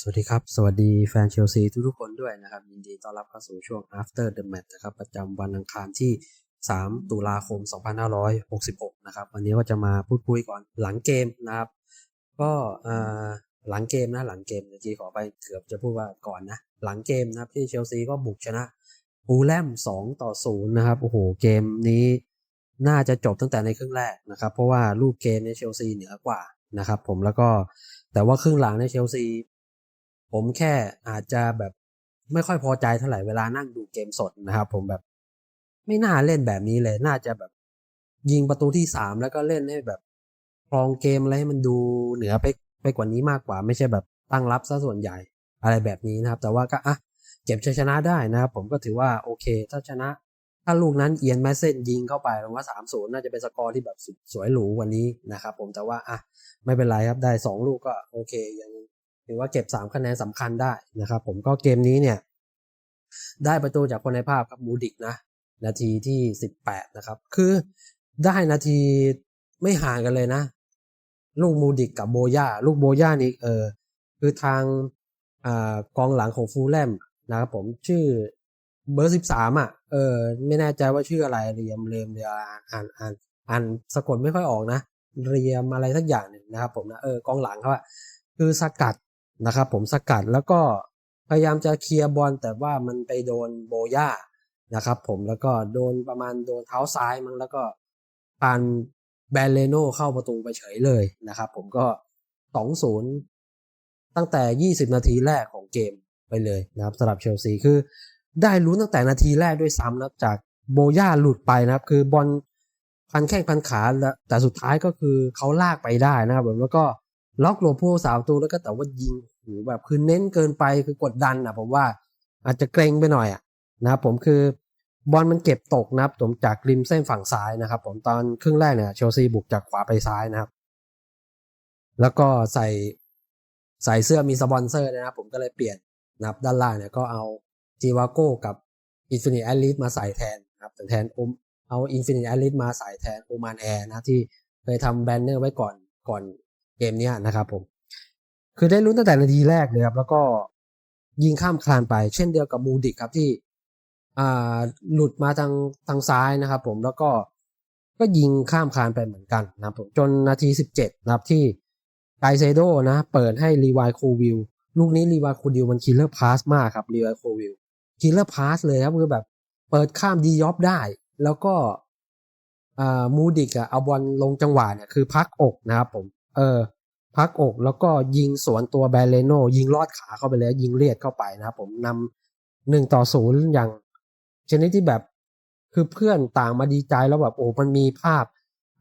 สวัสดีครับ สวัสดีแฟนเชลซีทุกๆคนด้วยนะครับ ยินดีต้อนรับเข้าสู่ช่วง after the match นะครับ ประจำวันอังคารที่ 3 ตุลาคม 2566 นะครับ วันนี้ก็จะมาพูดคุยก่อนหลังเกมนะครับ ก็หลังเกมนะ หลังเกมเมื่อกี้ขอไปเกือบจะพูดว่าก่อนนะ หลังเกมนะครับที่เชลซีก็บุกชนะฟูลแลม2 ต่อ 0 นะครับ โอ้โห เกมนี้น่าจะจบตั้งแต่ในครึ่งแรกนะครับ เพราะว่ารูปเกมในเชลซีเหนือกว่านะครับ ผมแล้วก็แต่ว่าครึ่งหลังในเชลซี ผมแค่อาจจะแบบไม่ค่อยพอใจเท่าไหร่เวลานั่งดูเกมสดนะครับ ผมแบบไม่น่าเล่นแบบนี้เลย น่าจะแบบ ยิงประตูที่สามแล้วก็เล่นให้แบบครองเกมอะไรให้มันดูเหนือไปไปกว่านี้มากกว่า ไม่ใช่แบบตั้งรับซะส่วนใหญ่อะไรแบบนี้นะครับ แต่ว่าก็อะเก็บชัยชนะได้นะครับ ผมก็ถือว่าโอเค ถ้าชนะ ถ้าลูกนั้นเอียนแมสเซนยิงเข้าไปผมว่าสามศูนย์น่าจะเป็นสกอร์ที่แบบสวยหรูกว่านี้นะครับ ผมแต่ว่าอะไม่เป็นไรครับได้สองลูกก็โอเคยัง ถือว่าเก็บสามคะแนนสำคัญได้นะครับ ผมก็เกมนี้เนี่ย ได้ประตูจากคนในภาพครับมูดิกนะ นาทีที่สิบแปดนะครับ คือได้นาทีไม่ห่างกันเลยนะ ลูกมูดิกกับโบย่าลูกโบย่านี่เออคือทางอกองหลังของฟูลแลมนะครับผมชื่อเบอร์สิบสามอะ เออ ไม่แน่ใจว่าชื่ออะไร เรียมเรียมเรียอ่านอ่านอ่านสะกดไม่ค่อยออกนะ เรียมอะไรสักอย่างหนึ่งนะครับผมนะ เออกองหลังเขาอะคือสกัด นะครับผมสกัดแล้วก็พยายามจะเคลียร์บอลแต่ว่ามันไปโดนโบย่านะครับผมแล้วก็โดนประมาณโดนเท้าซ้ายมั้งแล้วก็ปานแบนเลโนเข้าประตูไปเฉยเลยนะครับผมก็สองศูนย์ตั้งแต่ 20 นาทีแรกของเกมไปเลยนะครับสำหรับเชลซีคือได้รู้ตั้งแต่นาทีแรกด้วยซ้ำนะจากโบย่าหลุดไปนะครับ คือบอลพันแข้งพันขาแล้วแต่สุดท้ายก็คือเขาลากไปได้นะครับผมแล้วก็ ล็อกโลโพสาวตูแล้วก็แต่ว่ายิงหูแบบคือเน้นเกินไปคือกดดันอะผมว่าอาจจะเกรงไปหน่อยอะนะครับผมคือบอลมันเก็บตกนะครับผมจากริมเส้นฝั่งซ้ายนะครับ ผมตอนครึ่งแรกเนี่ยเชลซีบุกจากขวาไปซ้ายนะครับ แล้วก็ใส่ใส่เสื้อมีสปอนเซอร์นะครับ ผมก็เลยเปลี่ยนนะครับด้านล่างเนี่ยก็เอาจีวาโก้กับอินฟินิตแอลิสมาใส่แทนนะครับแทนอมเอาอินฟินิตแอลิสมาใส่แทนโอมานแอร์นะที่เคยทำแบนเนอร์ไว้ก่อนก่อน เกมเนี้ยนะครับผมคือได้ลุ้นตั้งแต่นาทีแรกเลยครับ แล้วก็ยิงข้ามคลานไป เช่นเดียวกับมูดิกครับที่อ่าหลุดมาทางทางซ้ายนะครับ ผมแล้วก็ก็ยิงข้ามคลานไปเหมือนกันนะครับผมจนนาทีสิบเจ็ดนะครับที่ไกเซโดนะ เปิดให้รีวายโควิลลูกนี้รีวายโควิลมันคิลเลอร์พาสมากครับรีวายโควิลคิลเลอร์พาสเลยครับคือแบบเปิดข้ามดียอฟได้ แล้วก็มูดิกอะเอาบอลลงจังหวะเนี่ยคือพักอกนะครับผม เออพักอกแล้วก็ยิงสวนตัวแบรเลโนยิงลอดขาเข้าไปเลยยิงเลียดเข้าไปนะครับผมนำหนึ่งต่อศูนย์อย่างชนิดที่แบบคือเพื่อนต่างมาดีใจแล้วแบบโอ้มันมีภาพ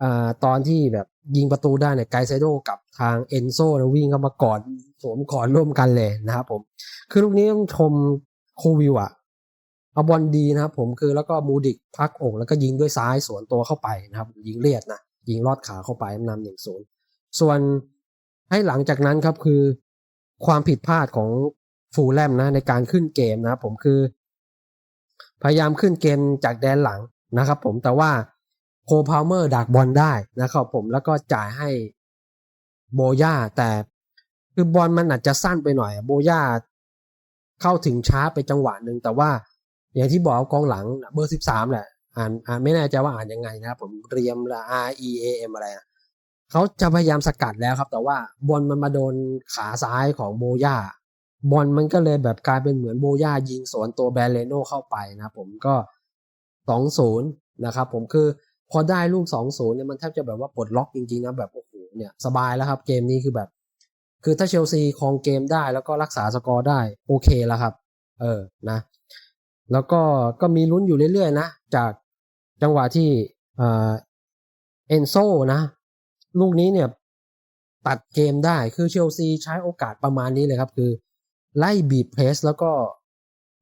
อ่าตอนที่แบบยิงประตูได้เนี่ยไกเซโดกับทางเอนโซนะวิ่งเข้ามากอดสวมกอดร่วมกันเลยนะครับผม คือลูกนี้ต้องชมโควิวอะเอาบอลดีนะครับผมคือแล้วก็มูดิกพักอกแล้วก็ยิงด้วยซ้ายสวนตัวเข้าไปนะครับ ยิงเลียดนะยิงลอดขาเข้าไปนำหนึ่งศูนย์ ส่วนให้หลังจากนั้นครับคือ ความผิดพลาดของฟูลแลมนะในการขึ้นเกมนะผมคือ พยายามขึ้นเกมจากแดนหลังนะครับ ผมแต่ว่าโคพาวเมอร์ดักบอลได้นะครับผมแล้วก็จ่ายให้โบย่าแต่คือบอลมันอาจจะสั้นไปหน่อย โบย่าเข้าถึงช้าไปจังหวะหนึ่งแต่ว่าอย่างที่บอกกองหลังเบอร์สิบสามแหละอ่านอ่านไม่แน่ใจว่าอ่านยังไงนะครับผมเรียมละ R E A M อะไรอะ เขาจะพยายามสกัดแล้วครับ แต่ว่าบอลมันมาโดนขาซ้ายของโบย่าบอลมันก็เลยแบบกลายเป็นเหมือนโบย่ายิงสวนตัวแบรเลโนเข้าไปนะผมก็สองศูนย์นะครับผมคือพอได้ลูกสองศูนย์เนี่ยมันแทบจะแบบว่าปลดล็อกจริงๆนะแบบโอ้โหเนี่ยสบายแล้วครับ เกมนี้คือแบบ คือถ้าเชลซีครองเกมได้แล้วก็รักษาสกอร์ได้โอเคแล้วครับ เออนะ แล้วก็ก็มีลุ้นอยู่เรื่อยๆนะ จากจังหวะที่เอ่อเอนโซนะ ลูกนี้เนี่ยตัดเกมได้คือเชลซีใช้โอกาสประมาณนี้เลยครับ คือ ไล่บีบเพรสแล้วก็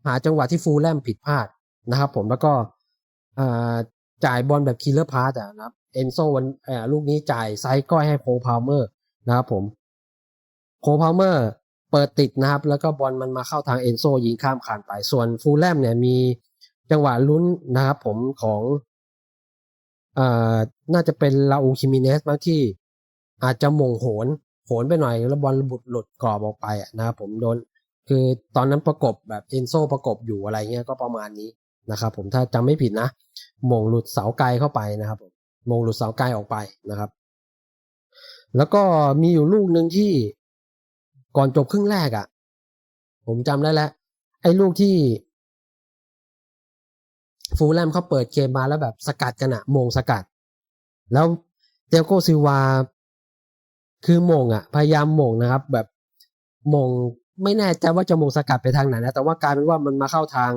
หาจังหวะที่ฟูลแลมผิดพลาดนะครับ ผมแล้วก็จ่ายบอลแบบคิลเลอร์พาสอะนะครับ เอนโซวันลูกนี้จ่ายไซส์ก้อยให้โคพาวเมอร์นะครับผมโคพาวเมอร์เปิดติดนะครับ แล้วก็บอลมันมาเข้าทางเอนโซยิงข้ามคานไป ส่วนฟูลแลมเนี่ยมีจังหวะลุ้นนะครับ ผมของ อ่าน่าจะเป็นลาอูคิมิเนสบางที่ อาจจะมงโหนโผนไปหน่อยแล้วบอลบุดหลุดกรอบออกไปอะนะครับผมโดนคือตอนนั้นประกบแบบเอนโซประกบอยู่อะไรเงี้ยก็ประมาณนี้นะครับผมถ้าจำไม่ผิดนะมงหลุดเสาไกลเข้าไปนะครับผมมงหลุดเสาไกลออกไปนะครับ แล้วก็มีอยู่ลูกหนึ่งที่ก่อนจบครึ่งแรกอะ่ะ ผมจำได้แล้วไอ้ลูกที่ ฟูลแลมเขาเปิดเกมมาแล้วแบบสกัดกันอะมงสกัด แล้วเตียโกซิวา คือมงอะพยายามมงนะครับ แบบมงไม่แน่ใจว่าจะมงสกัดไปทางไหนนะ แต่ว่ากลายเป็นว่ามันมาเข้าทาง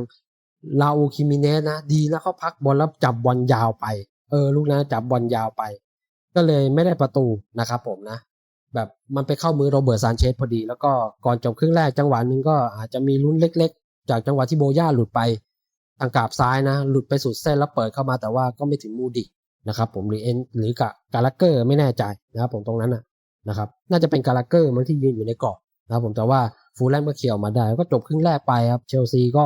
ลาอูคิมิเนสนะ ดีนะเขาพักบอลแล้วจับบอลยาวไป เออ ลูกนั้นจับบอลยาวไป ก็เลยไม่ได้ประตูนะครับผมนะ แบบมันไปเข้ามือโรเบิร์ตซานเชสพอดี แล้วก็ก่อนจบครึ่งแรกจังหวะหนึ่งก็อาจจะมีลุ้นเล็ก ๆ จากจังหวะที่โบย่าหลุดไป ทางกราบซ้ายนะ หลุดไปสุดเส้นแล้วเปิดเข้ามาแต่ว่าก็ไม่ถึงมูดินะครับผมหรือเอ็นหรือกับกาลักเกอร์ไม่แน่ใจนะครับผมตรงนั้นนะนะครับน่าจะเป็นกาลักเกอร์มันที่ยืนอยู่ในกรอบนะครับผมแต่ว่าฟูลแลมก็เขี่ยวมาได้ ก็จบครึ่งแรกไปครับเชลซีก็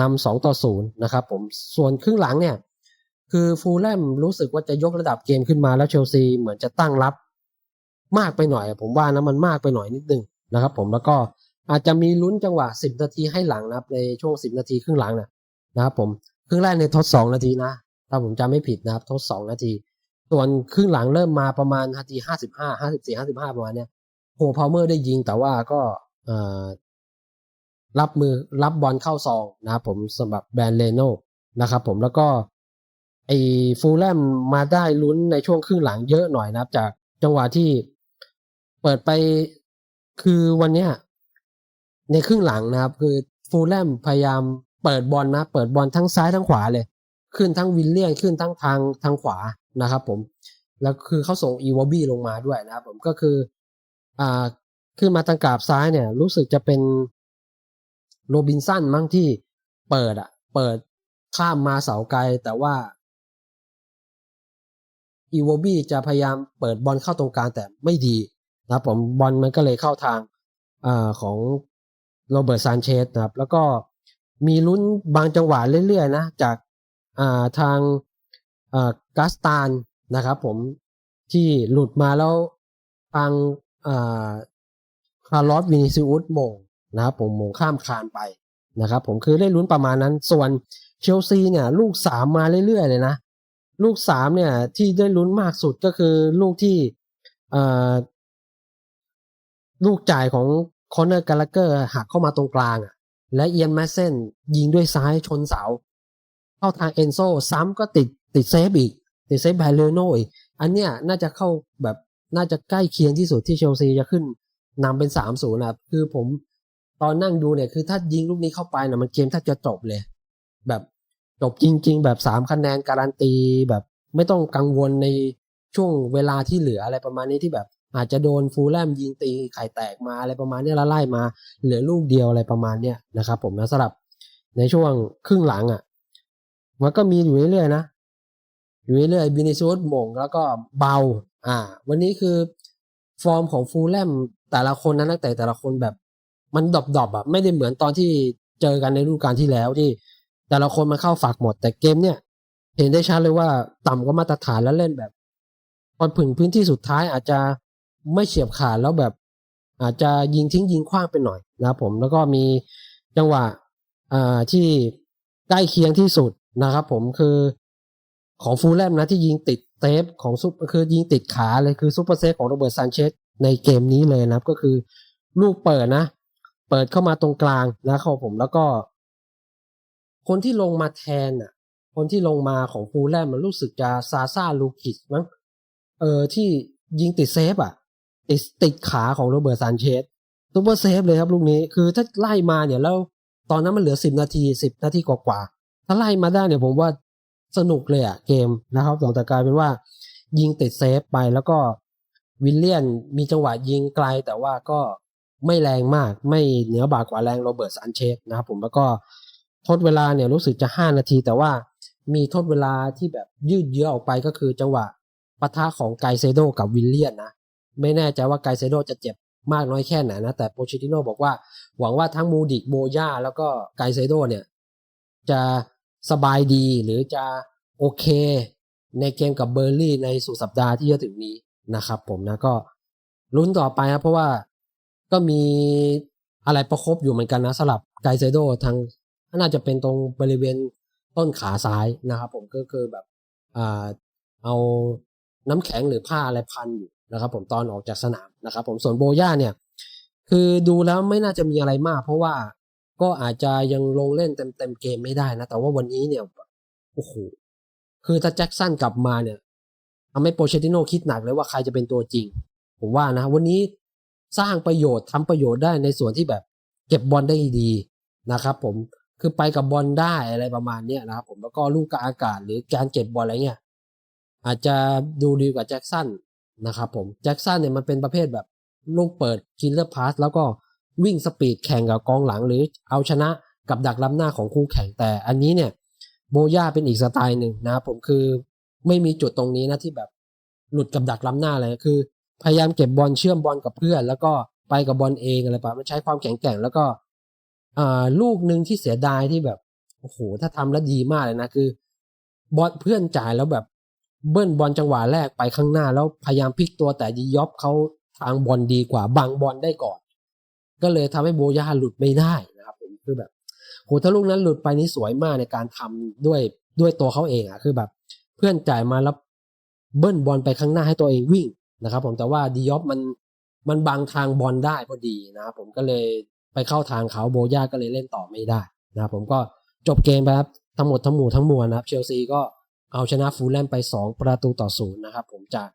นำสองต่อศูนย์นะครับผมส่วนครึ่งหลังเนี่ยคือฟูลแลมรู้สึกว่าจะยกระดับเกมขึ้นมาแล้วเชลซีเหมือนจะตั้งรับ มากไปหน่อย ผมว่านะมันมากไปหน่อยนิดนึงนะครับผมแล้วก็อาจจะมีลุ้นจังหวะ 10 นาทีให้หลังนะครับในช่วง 10 นาทีครึ่งหลังนะ นะครับผมครึ่งแรกในทด 2 นาทีนะ ถ้าผมจำไม่ผิดนะครับทด 2 นาที ส่วนครึ่งหลังเริ่มมาประมาณนาที 55 54 55 ประมาณเนี้ยโฮพาวเมอร์ได้ยิงแต่ว่าก็รับมือรับบอลเข้าซองนะครับผมสำหรับแบรนด์เลโนนะครับผมแล้วก็ไอ้ฟูลแลมมาได้ลุ้นในช่วงครึ่งหลังเยอะหน่อยนะครับ จากจังหวะที่เปิดไปคือวันเนี้ยในครึ่งหลังนะครับ คือฟูลแลมพยายาม เปิดบอลนะ เปิดบอลทั้งซ้ายทั้งขวาเลย ขึ้นทั้งวิลเลียนขึ้นทั้งทางทางขวานะครับผมแล้วคือเขาส่งอีวอบี้ลงมาด้วยนะครับผมก็คืออ่าขึ้นมาทางกราบซ้ายเนี่ย รู้สึกจะเป็นโรบินสันมั้งที่เปิดอะเปิดข้ามมาเสาไกลแต่ว่าอีวอบี้จะพยายามเปิดบอลเข้าตรงกลางแต่ไม่ดีนะครับผมบอลมันก็เลยเข้าทางอ่าของโรเบิร์ตซานเชสนะครับ แล้วก็ มีลุ้นบางจังหวะเรื่อยๆนะจากาทางากาสตานนะครับผมที่หลุดมาแล้วทางาคาร์ลอสวินิซิอุสโมงนะครับผมมงข้ามคานไปนะครับผมคือได้ลุ้นประมาณนั้น ส่วนเชลซีเนี่ย ลูกสามมาเรื่อยๆเลยนะ ลูกสามเนี่ย ที่ได้ลุ้นมากสุดก็คือลูกที่ลูกจ่ายของคอนเนอร์กาลเกอร์หักเข้ามาตรงกลางอะ และเอียนแมสเซนยิงด้วยซ้ายชนเสา เข้าทางเอนโซซ้ำก็ติดติดเซฟอีก ติดเซฟไบเลโนอีก อันเนี้ยน่าจะเข้าแบบน่าจะใกล้เคียงที่สุดที่เชลซีจะขึ้นนำเป็นสามศูนย์นะคือผมตอนนั่งดูเนี่ยคือถ้ายิงลูกนี้เข้าไปนะมันเกมถ้าจะจบเลย แบบจบจริง ๆ แบบสามคะแนนการันตีแบบไม่ต้องกังวลในช่วงเวลาที่เหลืออะไรประมาณนี้ที่แบบ อาจจะโดนฟูลแลมยิงตีไข่แตกมาอะไรประมาณนี้แล้วไล่มา เหลือลูกเดียวอะไรประมาณเนี้ยนะครับ ผมนะสำหรับในช่วงครึ่งหลังอะมันก็มีอยู่เรื่อยๆนะอยู่เรื่อยๆบินิซูสหม่งแล้วก็เบา อ่า วันนี้คือฟอร์มของฟูลแลมแต่ละคนนะนักเตะแต่ละคนแบบ มันดอปๆอะไม่ได้เหมือนตอนที่เจอกันในฤดูกาลที่แล้วที่ แต่ละคนมาเข้าฝากหมด แต่เกมเนี่ย เห็นได้ชัดเลยว่าต่ำกว่ามาตรฐานแล้วเล่นแบบพอถึงพื้นที่สุดท้ายอาจจะ ไม่เฉียบขาดแล้วแบบ อาจจะยิงทิ้งยิงขว้างไปหน่อยนะครับผมแล้วก็มีจังหวะอ่าที่ใกล้เคียงที่สุดนะครับ ผมคือของฟูลแลมนะที่ยิงติดเซฟของซุปคือยิงติดขาเลยคือซูเปอร์เซฟของโรเบิร์ตซานเชสในเกมนี้เลยนะครับ ก็คือลูกเปิดนะ เปิดเข้ามาตรงกลางนะครับผมแล้วก็ คนที่ลงมาแทนอะ คนที่ลงมาของฟูลแลมมันรู้สึกจะซาซาลูคิสมั้งเออที่ยิงติดเซฟอะ ติดติดขาของโรเบิร์ตซานเชสซูเปอร์เซฟเลยครับลูกนี้คือถ้าไล่มาเนี่ยแล้วตอนนั้นมันเหลือสิบนาทีสิบนาทีกว่าๆถ้าไล่มาได้เนี่ยผมว่าสนุกเลยอะเกมนะครับแต่กลายเป็นว่า ยิงติดเซฟไปแล้วก็วิลเลียนมีจังหวะยิงไกลแต่ว่าก็ไม่แรงมากไม่เหนือบากว่าแรงโรเบิร์ตซันเชสนะครับผมแล้วก็ทดเวลาเนี่ยรู้สึกจะห้านาที แต่ว่ามีทดเวลาที่แบบยืดเยื้อออกไปก็คือจังหวะปะทะของไกเซโดกับวิลเลียนนะ ไม่แน่ใจว่าไกเซโดจะเจ็บมากน้อยแค่ไหนนะ แต่โปชิติโนบอกว่า หวังว่าทั้งมูดิโบย่าแล้วก็ไกเซโดเนี่ย จะสบายดีหรือจะโอเค ในเกมกับเบอร์ลี่ในสุดสัปดาห์ที่จะถึงนี้นะครับผมนะก็ลุ้นต่อไปครับเพราะว่าก็มีอะไรประคบอยู่เหมือนกันนะสลับไกเซโดทางน่าจะเป็นตรงบริเวณต้นขาซ้ายนะครับผมก็คือแบบเอาน้ำแข็งหรือผ้าอะไรพันอยู่ นะครับผมตอนออกจากสนามนะครับผมส่วนโบย่าเนี่ยคือดูแล้วไม่น่าจะมีอะไรมาก เพราะว่าก็อาจจะยังลงเล่นเต็มเต็มเกมไม่ได้นะ แต่ว่าวันนี้เนี่ยโอ้โหคือถ้าแจ็คสันกลับมาเนี่ยทำให้โปเชติโนคิดหนักเลยว่าใครจะเป็นตัวจริง ผมว่านะ วันนี้สร้างประโยชน์ทำประโยชน์ได้ในส่วนที่แบบเก็บบอลได้ดีนะครับผมคือไปกับบอลได้อะไรประมาณเนี้ยนะครับผมแล้วก็ลูกกลางอากาศหรือการเก็บบอลอะไรเงี้ยอาจจะดูดีกว่าแจ็คสัน นะครับผมแจ็คสันเนี่ยมันเป็นประเภทแบบลูกเปิดคิลเลอร์พาสแล้วก็วิ่งสปีดแข่งกับกองหลังหรือเอาชนะกับดักล้ำหน้าของคู่แข่งแต่อันนี้เนี่ยโบย่าเป็นอีกสไตล์หนึ่งนะครับผมคือไม่มีจุดตรงนี้นะที่แบบหลุดกับดักล้ำหน้าเลยคือ พยายามเก็บบอลเชื่อมบอลกับเพื่อน แล้วก็ไปกับบอลเองอะไรปะมันใช้ความแข็งแกร่งแล้วก็ลูกหนึ่งที่เสียดายที่แบบโอ้โหถ้าทำแล้วดีมากเลยนะคือบอลเพื่อนจ่ายแล้วแบบ เบิ้ลบอลจังหวะแรกไปข้างหน้าแล้วพยายามพลิกตัวแต่ดียอบเขาทางบอลดีกว่าบังบอลได้ก่อน ก็เลยทำให้โบยาหลุดไม่ได้นะครับผมคือแบบโหถ้าลูกนั้นหลุดไปนี่สวยมากในการทำด้วยด้วยตัวเขาเองอะคือแบบ เพื่อนจ่ายมาแล้วเบิ้ลบอลไปข้างหน้าให้ตัวเองวิ่งนะครับ ผมแต่ว่าดียอบมันมันบังทางบอลได้พอดีนะครับผมก็เลยไปเข้าทางเขาโบยาก็เลยเล่นต่อไม่ได้นะครับผมก็จบเกมไปครับทั้งหมดทั้งหมู่ทั้งมวลนะครับเชลซีก็ เอาชนะฟูลแลมไป 2 ประตูต่อศูนย์นะครับผมจาก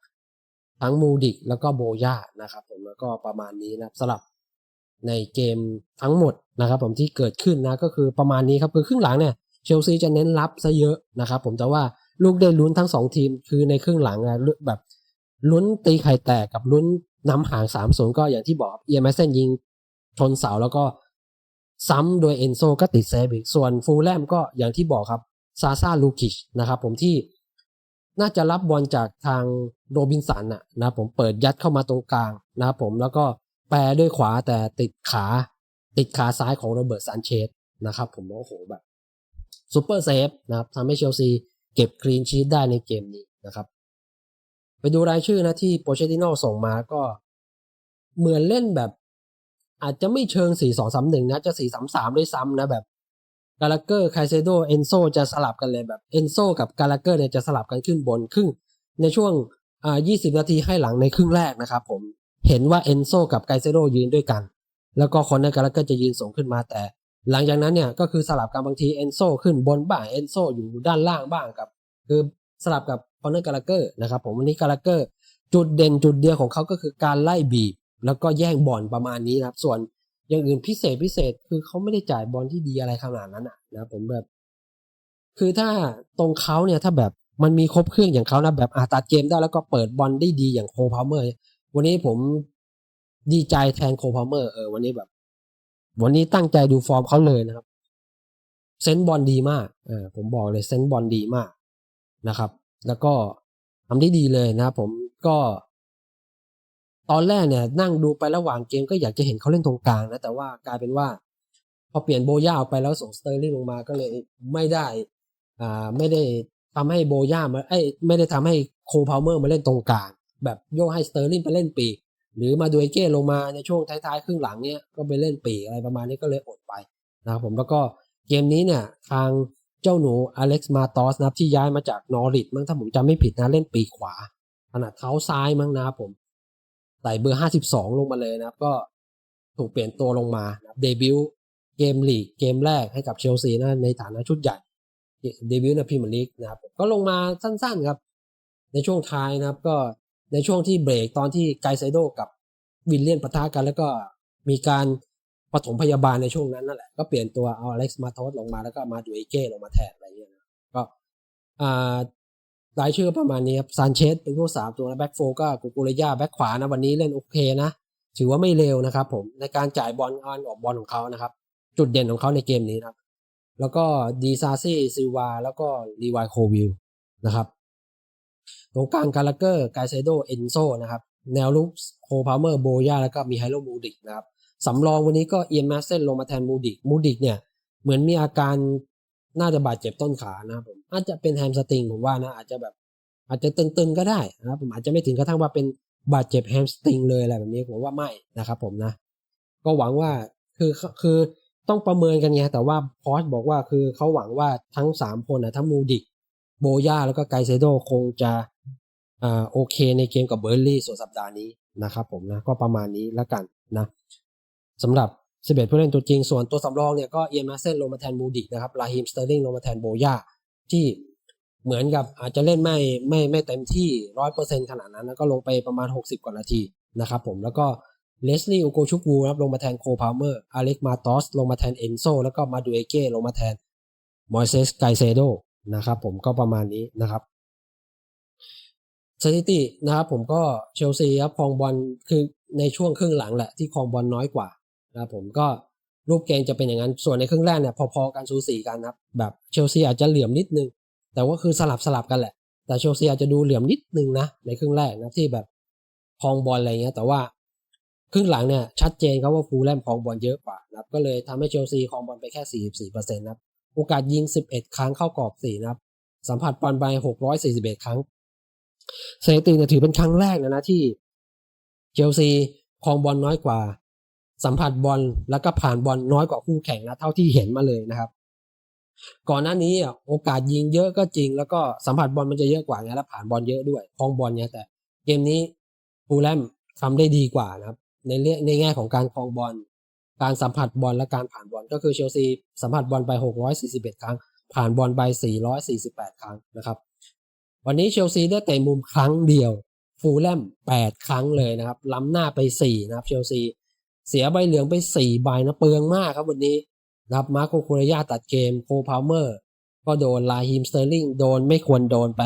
ทั้งมูดิกแล้วก็โบย่านะครับผมแล้วก็ประมาณนี้นะสลับในเกมทั้งหมดนะครับผมที่เกิดขึ้นนะก็คือประมาณนี้ครับคือครึ่งหลังเนี่ยเชลซีจะเน้นรับซะเยอะนะครับผมแต่ว่าลูกได้ลุ้นทั้งสองทีมคือในครึ่งหลังอะแบบลุ้นตีไข่แตกกับลุ้นนำห่างสามศูนย์ก็อย่างที่บอกเอียมเซนยิงชนเสาแล้วก็ซ้ำโดยเอนโซก็ติดเซฟอีกส่วนฟูลแลมก็อย่างที่บอกครับ ซาซาลูกิชนะครับผมที่น่าจะรับบอลจากทางโรบินสันนะนะผมเปิดยัดเข้ามาตรงกลางนะครับผมแล้วก็แปรด้วยขวาแต่ติดขา ติดขาซ้ายของโรเบิร์ตซานเชสนะครับผมโอ้โหแบบซูเปอร์เซฟนะครับทำให้เชลซีเก็บคลีนชีตได้ในเกมนี้นะครับ ไปดูรายชื่อนะที่โปเชติโนส่งมาก็เหมือนเล่นแบบ อาจจะไม่เชิง 4 2 3 1 นะ จะ 4 3 3 ด้วยซ้ำนะแบบ กาลาเกอร์ไคเซโดเอนโซจะสลับกันเลยแบบเอนโซกับกาลาเกอร์เนี่ยจะสลับกันขึ้นบนครึ่งในช่วงอ่า20 นาทีให้หลังในครึ่งแรกนะครับผมเห็นว่าเอนโซกับไคเซโดยืนด้วยกัน แล้วก็คอนเนอร์กาลาเกอร์จะยืนส่งขึ้นมาแต่ หลังจากนั้นเนี่ยก็คือสลับกันบางทีเอนโซขึ้นบนบ้างเอนโซอยู่ด้านล่างบ้างกับ คือสลับกับคอนเนอร์กาลาเกอร์นะครับผมวันนี้กาลาเกอร์จุดเด่นจุดเดียวของเขาก็คือการไล่บีบ แล้วก็แย่งบอลประมาณนี้นะครับส่วน อย่างอื่นพิเศษพิเศษคือเขาไม่ได้จ่ายบอลที่ดีอะไรขนาดนั้นอะนะผมแบบ คือถ้าตรงเขาเนี่ยถ้าแบบมันมีครบเครื่องอย่างเขานะแบบอาตัดเกมได้แล้วก็เปิดบอลได้ดีอย่างโคพาวเมอร์ วันนี้ผมดีใจแทนโคพาวเมอร์เออวันนี้แบบ วันนี้ตั้งใจดูฟอร์มเขาเลยนะครับ เซนส์บอลดีมากเออผมบอกเลยเซนส์บอลดีมากนะครับ แล้วก็ทำได้ดีเลยนะครับผมก็ ตอนแรกเนี่ยนั่งดูไประหว่างเกมก็อยากจะเห็นเขาเล่นตรงกลางนะแต่ว่ากลายเป็นว่า พอเปลี่ยนโบย่าออกไปแล้วส่งสเตอร์ลิงลงมาก็เลยไม่ได้อ่าไม่ได้ทำให้โบย่ามาไอ้ไม่ได้ทำให้โคพาวเมอร์มาเล่นตรงกลาง แบบโยกให้สเตอร์ลิงไปเล่นปีกหรือมาดูเอเก้ลงมาในช่วงท้ายๆครึ่งหลังเนี่ยก็ไปเล่นปีกอะไรประมาณนี้ก็เลยอดไปนะครับผมแล้วก็เกมนี้เนี่ยทางเจ้าหนูอเล็กซ์มาตอสนะครับที่ย้ายมาจากนอริทมั้งถ้าผมจำไม่ผิดนะเล่นปีกขวาขนาดเท้าซ้ายมั้งนะครับผม ใส่เบอร์ 52 ลงมาเลยนะครับ ก็ถูกเปลี่ยนตัวลงมาเดบิวต์เกมลีกเกมแรกให้กับเชลซีนะในฐานะชุดใหญ่เดบิวต์ในพรีเมียร์ลีกนะครับ ก็ลงมาสั้นๆครับ ในช่วงท้ายนะครับ ก็ในช่วงที่เบรกตอนที่ไกไซโดกับวิลเลียนปะทะกัน แล้วก็มีการปฐมพยาบาลในช่วงนั้นนั่นแหละ ก็เปลี่ยนตัวเอาอเล็กซ์มาโทสลงมาแล้วก็มาดูเอเก้ลงมาแทนอะไรเงี้ยนะก็อ่า รายชื่อประมาณนี้ครับซานเชสเป็นผู้สามตัวแบ็กโฟก็กูกูเรย่าแบ็กขวานะวันนี้เล่นโอเคนะ ถือว่าไม่เร็วนะครับผมในการจ่ายบอลออนออกบอลของเขานะครับ จุดเด่นของเขาในเกมนี้นะครับ แล้วก็ดีซาซี่ซิวาแล้วก็รีวายโควิลนะครับตรงกลางกาลาเกอร์ไกเซโดเอนโซนะครับ แนวลุกโคพาวเมอร์โบยาแล้วก็มีไฮโลมูดิกนะครับสำรองวันนี้ก็เอียนมาเซนลงมาแทนมูดิกมูดิกเนี่ยเหมือนมีอาการน่าจะบาดเจ็บต้นขานะครับผม อาจจะเป็นแฮมสตริงผมว่านะอาจจะแบบ อาจจะตึงๆก็ได้นะครับผมอาจจะไม่ถึงกระทั่งว่าเป็นบาดเจ็บแฮมสตริงเลยอะไรแบบนี้ผมว่าไม่นะครับผมนะ ก็หวังว่าคือคือต้องประเมินกันไงแต่ว่าพอสบอกว่าคือเขาหวังว่าทั้งสามคนนะทั้งมูดิกโบย่าแล้วก็ไกเซโดคงจะอ่าโอเคในเกมกับเบอร์ลี่ส่วนสัปดาห์นี้นะครับผมนะก็ประมาณนี้แล้วกันนะสำหรับ 11 ผู้เล่นตัวจริงส่วนตัวสำรองเนี่ยก็เอียนมาเซนลงมาแทนมูดิกนะครับลาฮิมสเตอร์ลิงลงมาแทนโบย่า ที่เหมือนกับอาจจะเล่นไม่ไม่ไม่เต็มที่ร้อยเปอร์เซ็นขนาดนั้นนะก็ลงไปประมาณ 60 กว่านาทีนะครับผมแล้วก็เลสลี่อุโกชุกวูครับลงมาแทนโคพาวเมอร์อเล็กมาตอสลงมาแทนเอนโซแล้วก็มาดูเอเก้ลงมาแทนมอยเซสไกเซโดนะครับผมก็ประมาณนี้นะครับสถิตินะครับผมก็เชลซีครับครองบอลคือในช่วงครึ่งหลังแหละที่ครองบอลน้อยกว่านะครับผมก็ รูปเกมจะเป็นอย่างนั้น ส่วนในครึ่งแรกเนี่ยพอๆกันสูสีกันนะครับแบบเชลซีอาจจะเหลื่อมนิดนึง แต่ว่าคือสลับสลับกันแหละ แต่เชลซีอาจจะดูเหลื่อมนิดนึงนะในครึ่งแรกนะที่แบบครองบอลอะไรเงี้ย แต่ว่าครึ่งหลังเนี่ยชัดเจนครับว่าฟูลแลมครองบอลเยอะกว่านะครับก็เลยทำให้เชลซีครองบอลไปแค่ 44%นะครับโอกาสยิง 11 ครั้งเข้ากรอบ 4 นะครับ สัมผัสบอลไป 641 ครั้งสถิติเนี่ยถือเป็นครั้งแรกนะนะที่เชลซีครองบอลน้อยกว่า สัมผัสบอลแล้วก็ผ่านบอลน้อยกว่าคู่แข่งนะเท่าที่เห็นมาเลยนะครับ ก่อนหน้านี้อะโอกาสยิงเยอะก็จริง แล้วก็สัมผัสบอลมันจะเยอะกว่าไงแล้วผ่านบอลเยอะด้วยครองบอลเนี่ยแต่เกมนี้ฟูลแลมทำได้ดีกว่านะครับ ในเรื่องในแง่ของการครองบอลการสัมผัสบอลและการผ่านบอลก็คือเชลซีสัมผัสบอลไป 641 ครั้ง ผ่านบอลไป 448 ครั้งนะครับ วันนี้เชลซีได้เตะมุมครั้งเดียวฟูลแลม8 ครั้งเลยนะครับ ล้ำหน้าไป 4 นะครับเชลซี เสียใบเหลืองไป4ใบนะเปลืองมากครับวันนี้รับมาโคโคเรยาตัดเกมโคพาวเมอร์ ก็โดนลาฮิมสเตอร์ลิงโดนไม่ควรโดนไป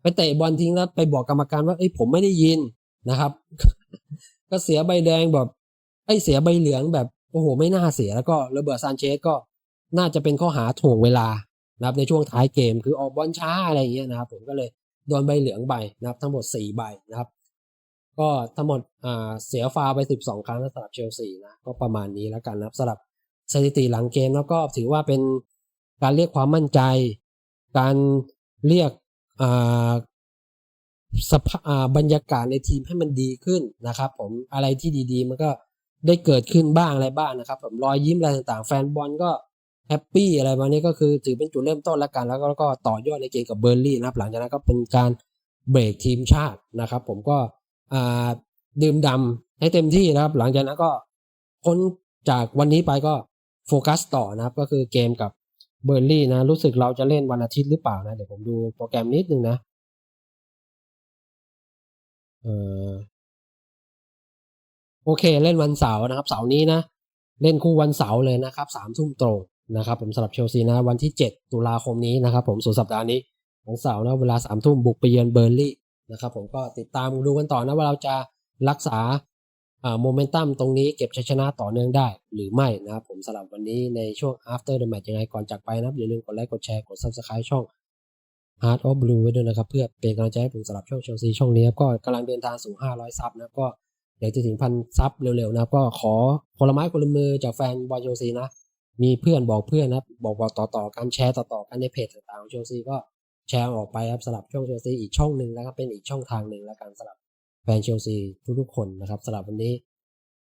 ไปเตะบอลทิ้งแล้วไปบอกกรรมการว่าเอ้ยผมไม่ได้ยินนะครับ ก็เสียใบแดงแบบไอ้เสียใบเหลืองแบบโอ้โหไม่น่าเสียแล้วก็โรเบิร์ตซานเชสก็น่าจะเป็นข้อหาถ่วงเวลานะครับในช่วงท้ายเกมคือออกบอลช้าอะไรอย่างเงี้ยนะครับ ผมก็เลยโดนใบเหลืองใบนะครับ ทั้งหมด4ใบนะครับ ก็ทั้งหมดเสียฟาวล์ไป 12 ครั้งสำหรับเชลซีนะก็ประมาณนี้แล้วกันนะสำหรับสถิติหลังเกมแล้วก็ถือว่าเป็นการเรียกความมั่นใจ การเรียกสภาบรรยากาศในทีมให้มันดีขึ้นนะครับ ผมอะไรที่ดีๆ มันก็ได้เกิดขึ้นบ้างอะไรบ้างนะครับผมรอยยิ้มอะไรต่างๆ แฟนบอลก็แฮปปี้อะไรมาณนี้ก็คือถือเป็นจุดเริ่มต้นแล้วกัน แล้วก็ต่อยอดในเกมกับเบอร์ลี่นะครับ หลังจากนั้นก็เป็นการเบรกทีมชาตินะครับ ผมก็ ดื่มดำให้เต็มที่นะครับ หลังจากนั้นก็พ้นจากวันนี้ไปก็โฟกัสต่อนะครับ ก็คือเกมกับเบอร์ลี่นะ รู้สึกเราจะเล่นวันอาทิตย์หรือเปล่านะ เดี๋ยวผมดูโปรแกรมนิดนึงนะเออโอเค เล่นวันเสาร์นะครับ เสาร์นี้นะ เล่นคู่วันเสาร์เลยนะครับสามทุ่มตรงนะครับผมสำหรับเชลซีนะ วันที่ 7 ตุลาคมนี้นะครับ ผมสุดสัปดาห์นี้วันเสาร์นะเวลาสามทุ่มบุกไปเยือนเบอร์ลี่ นะครับผมก็ติดตามดูกันต่อนะว่าเราจะรักษาโมเมนตัมตรงนี้เก็บชัยชนะต่อเนื่องได้หรือไม่นะครับผมสำหรับวันนี้ในช่วง after the match ยังไงก่อนจากไปนะครับอย่าลืมกดไลค์กดแชร์กด subscribe ช่อง Heart of Blue ไว้ด้วยนะครับเพื่อเป็นกำลังใจให้ผมสำหรับช่องเชลซีช่องนี้ครับก็กำลังเดินทางสู่ 500 ซับนะครับก็อยากจะถึงพันซับเร็วๆนะครับก็ขอคนลไม้คนลมือจากแฟนบอลเชลซีนะมีเพื่อนบอกเพื่อนนะบบอกบอกต่อๆกันแชร์ต่อๆกันในเพจต่างๆของเชลซีก็ แชร์ออกไปครับสำหรับช่องเชลซีอีกช่องหนึ่งแล้วก็เป็นอีกช่องทางหนึ่งแล้วกันสำหรับแฟนเชลซีทุกๆคนนะครับสำหรับวันนี้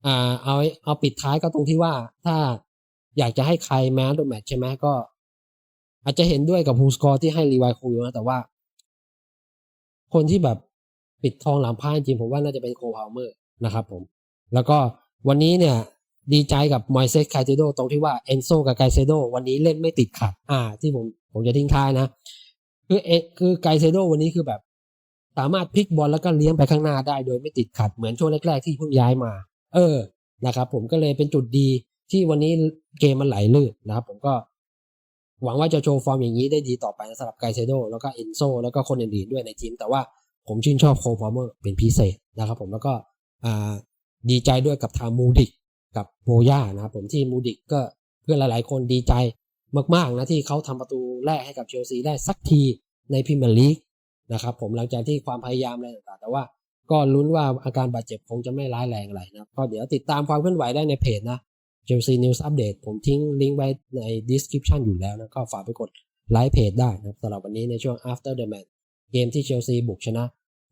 อ่าเอาเอาปิดท้ายก็ตรงที่ว่าถ้าอยากจะให้ใครแมนด์แมตช์ใช่ไหมก็ อาจจะเห็นด้วยกับฮูสกอร์ที่ให้รีไวคูนะแต่ว่า คนที่แบบปิดทองหลังพระจริงผมว่าน่าจะเป็นโคพาวเมอร์นะครับผม แล้วก็วันนี้เนี่ยดีใจกับมอยเซสไคเซโดตรงที่ว่าเอนโซกับไกเซโดวันนี้เล่นไม่ติดขัด อ่า ที่ผมผมจะทิ้งท้ายนะ คือเอคือไกเซโดวันนี้คือแบบ สามารถพลิกบอลแล้วก็เลี้ยงไปข้างหน้าได้โดยไม่ติดขัดเหมือนช่วงแรกๆที่เพิ่งย้ายมา เออนะครับผมก็เลยเป็นจุดดีที่วันนี้เกมมันไหลลื่นนะครับผมก็ หวังว่าจะโชว์ฟอร์มอย่างนี้ได้ดีต่อไปสำหรับไกเซโดแล้วก็เอนโซแล้วก็คนอื่นๆด้วยในทีม แต่ว่าผมชื่นชอบโคพอมเมอร์เป็นพิเศษนะครับผมแล้วก็ดีใจด้วยกับทางมูดิกกับโบย่านะครับผมที่มูดิกก็เพื่อนหลายๆ คนดีใจ มากๆนะที่เขาทำประตูแรกให้กับเชลซีได้สักทีในพรีเมียร์ลีกนะครับผมหลังจากที่ความพยายามอะไรต่างๆ แต่ว่าก็ลุ้นว่าอาการบาดเจ็บคงจะไม่ร้ายแรงอะไรนะก็เดี๋ยวติดตามความเคลื่อนไหวได้ในเพจนะเชลซีนิวส์อัปเดตผมทิ้งลิงก์ไว้ใน description อยู่แล้วนะก็ฝากไปกดไลค์เพจได้นะสำหรับวันนี้ในช่วง after the match เกมที่เชลซีบุกชนะ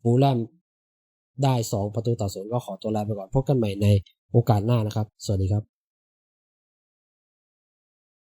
ฟูลแลมได้ 2 ประตูต่อศูนย์ก็ขอตัวลาไปก่อนพบกันใหม่ในโอกาสหน้านะครับ สวัสดีครับ